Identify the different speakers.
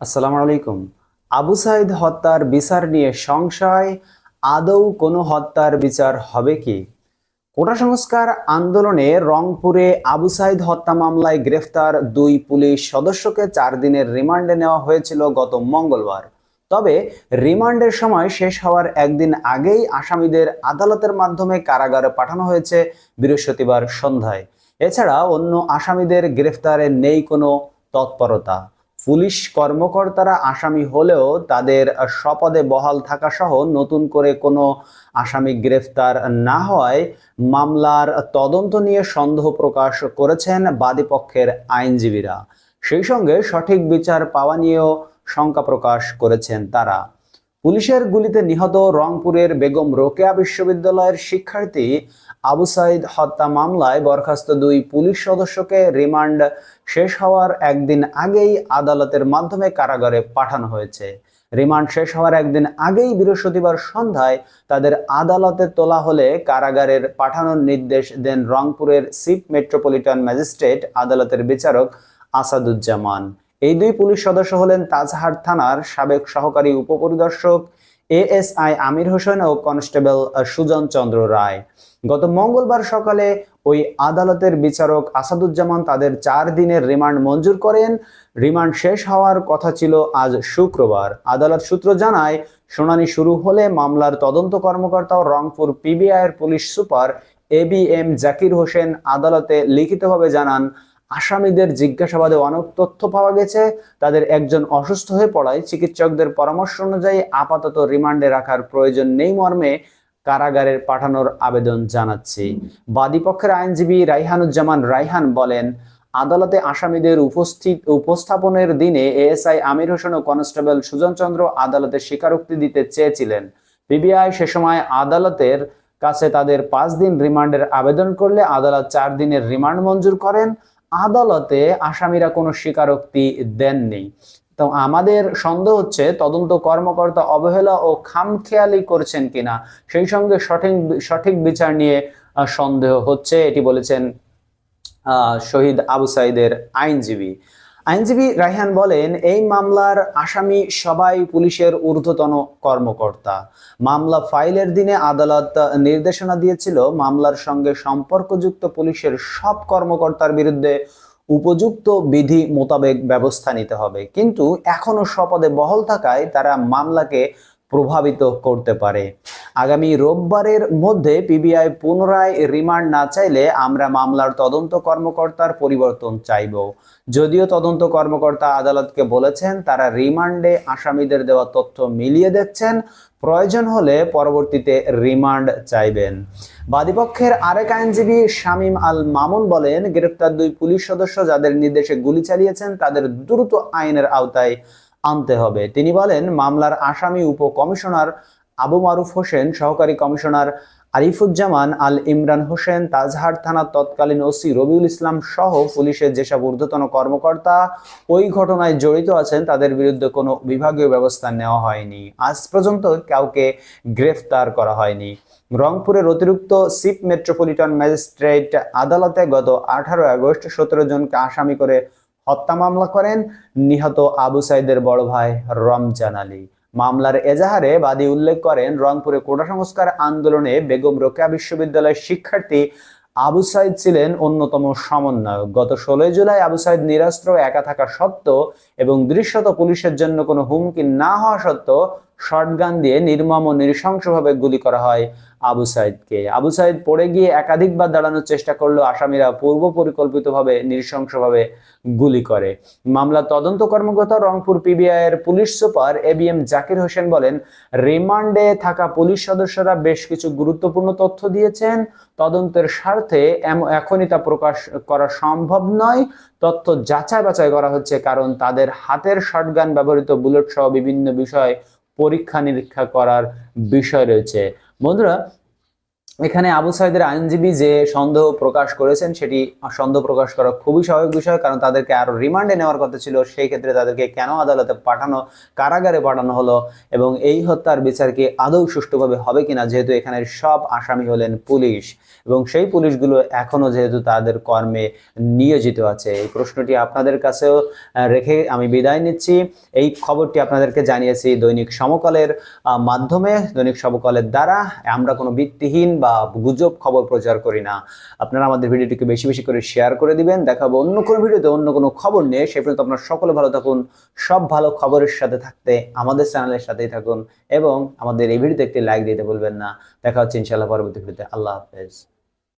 Speaker 1: আসসালামু আলাইকুম। আবু সাইদ হত্যার বিচার নিয়ে সংশয়, আদৌ কোনো হত্যার বিচার হবে কি? কোটা সংস্কার আন্দোলনে রংপুরে আবু সাইদ হত্যা মামলায় গ্রেফতার দুই পুলিশ সদস্যকে চার দিনের রিমান্ডে নেওয়া হয়েছিল গত মঙ্গলবার। তবে রিমান্ডের সময় শেষ হওয়ার একদিন আগেই আসামিদের আদালতের মাধ্যমে কারাগারে পাঠানো হয়েছে বৃহস্পতিবার সন্ধ্যায়। এছাড়া অন্য আসামিদের গ্রেফতারে নেই কোনো তৎপরতা। পুলিশ কর্মকর্তারা আসামি হলেও তাদের স্বপদে বহাল থাকা সহ নতুন করে কোনো আসামি গ্রেফতার না হওয়ায় মামলার তদন্ত নিয়ে সন্দেহ প্রকাশ করেছেন বাদীপক্ষের আইনজীবীরা। সেই সঙ্গে সঠিক বিচার পাওয়া নিয়েও শঙ্কা প্রকাশ করেছেন তারা। পুলিশের গুলিতে নিহত রংপুরের বেগম রোকেয়া বিশ্ববিদ্যালয়ের শিক্ষার্থী আবু সাইদ হত্যা মামলায় বরখাস্ত দুই পুলিশ সদস্যকে রিমান্ড শেষ হওয়ার একদিন আগেই আদালতের মাধ্যমে কারাগারে পাঠানো হয়েছে। রিমান্ড শেষ হওয়ার একদিন আগেই বৃহস্পতিবার সন্ধ্যায় তাদের আদালতে তোলা হলে কারাগারের পাঠানোর নির্দেশ দেন রংপুরের চিফ মেট্রোপলিটন ম্যাজিস্ট্রেট আদালতের বিচারক আসাদুজ্জামান। এই দুই পুলিশ সদস্য হলেন তাজহাট থানার সাবেক সহকারী উপপরিদর্শক এএসআই আমির হোসেন ও কনস্টেবল সুজন চন্দ্র রায়। গত মঙ্গলবার সকালে ওই আদালতের বিচারক আসাদুজ্জামান তাদের চার দিনের রিমান্ড মঞ্জুর করেন। রিমান্ড শেষ হওয়ার কথা ছিল আজ শুক্রবার। আদালত সূত্র জানায়, শুনানি শুরু হলে মামলার তদন্ত কর্মকর্তা Rangpur পিবিআইয়ের police super A B M Zakir Hossain আদালতে লিখিতভাবে জানান আসামিদের জিজ্ঞাসাবাদে অনেক তথ্য পাওয়া গেছে। তাদের একজন অসুস্থ হয়ে পড়ায়। চিকিৎসকদের পরামর্শ অনুযায়ী আপাতত রিমান্ডে রাখার প্রয়োজন নেই মর্মে কারাগারের পাঠানোর আবেদন জানাচ্ছি। বাদীপক্ষের আইনজীবী রাইহানুজ্জামান রাইহান বলেন, আদালতে আসামিদের উপস্থিত, উপস্থাপনের দিনে এএসআই আমির হোসেন ও কনস্টেবল সুজন চন্দ্র আদালতে স্বীকারোক্তি দিতে চেয়েছিলেন। পিবিআই সে সময় আদালতের কাছে তাদের পাঁচ দিন রিমান্ডের আবেদন করলে আদালত চার দিনের রিমান্ড মঞ্জুর করেন। আদালতে আসামিরা কোনো স্বীকারোক্তি দেননি। তো আমাদের সন্দেহ হচ্ছে তদন্ত কর্মকর্তা অবহেলা ও খামখেয়ালি করছেন কিনা, সেই সঙ্গে সঠিক সঠিক বিচার নিয়ে সন্দেহ হচ্ছে, এটি বলেছেন শহীদ আবু সাইদের আইনজীবী। আইনজীবী রাইহান বলেন, এই মামলার আসামি সবাই পুলিশের ঊর্ধ্বতন কর্মকর্তা। মামলা ফাইলের দিনে আদালত নির্দেশনা দিয়েছিল, মামলার সঙ্গে সম্পর্কযুক্ত পুলিশের সব কর্মকর্তার বিরুদ্ধে উপযুক্ত বিধি মোতাবেক ব্যবস্থা নিতে হবে। কিন্তু এখনও স্বপদে বহল থাকায় তারা মামলাকে প্রভাবিত করতে পারে। আগামী রোববারের মধ্যে পিবিআই পুনরায় রিমান্ড না চাইলে আমরা মামলার তদন্ত কর্মকর্তার পরিবর্তন চাইব। যদিও তদন্ত কর্মকর্তা আদালতকে বলেছেন, তারা রিমান্ডে আসামিদের দেওয়া তথ্য মিলিয়ে দেখছেন প্রয়োজন হলে পরবর্তীতে রিমান্ড চাইবেন। বাদীপক্ষের আরেক আইনজীবী শামীম আল মামুন বলেন গ্রেফতার দুই পুলিশ সদস্য যাদের নির্দেশে গুলি চালিয়েছেন, তাদের দ্রুত আইনের আওতায় আনতে হবে। তিনি বলেন, মামলার আসামি উপ কমিশনার আবু মারুফ হোসেন, সহকারী কমিশনার আরিফুজ্জামান আল ইমরান হোসেন তাজহাট থানার তৎকালীন ওসি রবিউল ইসলাম সহ পুলিশের যেসব ঊর্ধ্বতন কর্মকর্তা ওই ঘটনায় জড়িত আছেন, তাদের বিরুদ্ধে কোনো বিভাগীয় ব্যবস্থা নেওয়া হয়নি। আজ পর্যন্ত কাউকে গ্রেফতার করা হয়নি। রংপুরের অতিরিক্ত চিফ মেট্রোপলিটন ম্যাজিস্ট্রেট আদালতে গত আঠারো আগস্ট সতেরো জনকে আসামি করে হত্যা মামলা করেন নিহত আবু সাইদের বড় ভাই রমজান আলী। মামলার এজাহারে বাদী উল্লেখ করেন, রংপুরে কোটা সংস্কার আন্দোলনে বেগম রোকেয়া বিশ্ববিদ্যালয়ের শিক্ষার্থী আবু সাইদ ছিলেন অন্যতম সমন্বয়ক। গত ষোলোই জুলাই আবু সাইদ নিরাস্ত্র একা থাকা সত্ত্বেও এবং দৃশ্যত পুলিশের জন্য কোনো হুমকি না হওয়া সত্ত্বেও শটগান দিয়ে নির্মম ও নৃশংসভাবে গুলি করা হয় আবু সাইদকে। আবু সাইদ পড়ে গিয়ে একাধিকবার দাঁড়ানোর চেষ্টা করলেও আসামিরা পূর্ব পরিকল্পিতভাবে নৃশংসভাবে গুলি করে। মামলা তদন্ত কর্মকর্তা রংপুর পিবিআই এর police super A B M Zakir Hossain বলেন, রিমান্ডে থাকা পুলিশ সদস্যরা বেশ কিছু গুরুত্বপূর্ণ তথ্য দিয়েছেন। তদন্তের স্বার্থে এখনই তা প্রকাশ করা সম্ভব নয়। তথ্য যাচাই বাছাই করা হচ্ছে কারণ তাদের হাতের শটগান ব্যবহৃত বুলেট সহ বিভিন্ন বিষয় পরীক্ষা নিরীক্ষা করার বিষয় রয়েছে। বন্ধুরা এখানে আবু সাইদের আইনজীবী যে সন্দেহ প্রকাশ করেছেন, সেটি সন্দেহ প্রকাশ করা খুবই স্বাভাবিক বিষয়, কারণ তাদেরকে আরও রিমান্ডে নেওয়ার কথা ছিল। সেই ক্ষেত্রে তাদেরকে কেন আদালতে পাঠানো, কারাগারে পাঠানো হলো এবং এই হত্যার বিচার কি আদৌ সুষ্ঠুভাবে হবে কিনা, যেহেতু এখানে সব আসামি হলেন পুলিশ এবং সেই পুলিশগুলো এখনও যেহেতু তাদের কর্মে নিয়োজিত আছে। এই প্রশ্নটি আপনাদের কাছেও রেখে আমি বিদায় নিচ্ছি। এই খবরটি আপনাদেরকে জানিয়েছি দৈনিক সমকালের মাধ্যমে। দৈনিক সমকালের দ্বারা আমরা কোনো ভিত্তিহীন বা গুজব খবর প্রচার করি না। আপনারা আমাদের ভিডিওটিকে বেশি বেশি করে শেয়ার করে দিবেন, দেখাবো অন্য কোনো ভিডিওতে অন্য কোনো খবর নিয়ে। সে পর্যন্ত আপনারা সকলে ভালো থাকুন, সব ভালো খবরের সাথে থাকতে আমাদের চ্যানেলের সাথেই থাকুন এবং আমাদের এই ভিডিওতে একটি লাইক দিতে বলবেন না। দেখা হচ্ছে ইনশাআল্লাহ পরবর্তী ভিডিওতে। আল্লাহ হাফেজ।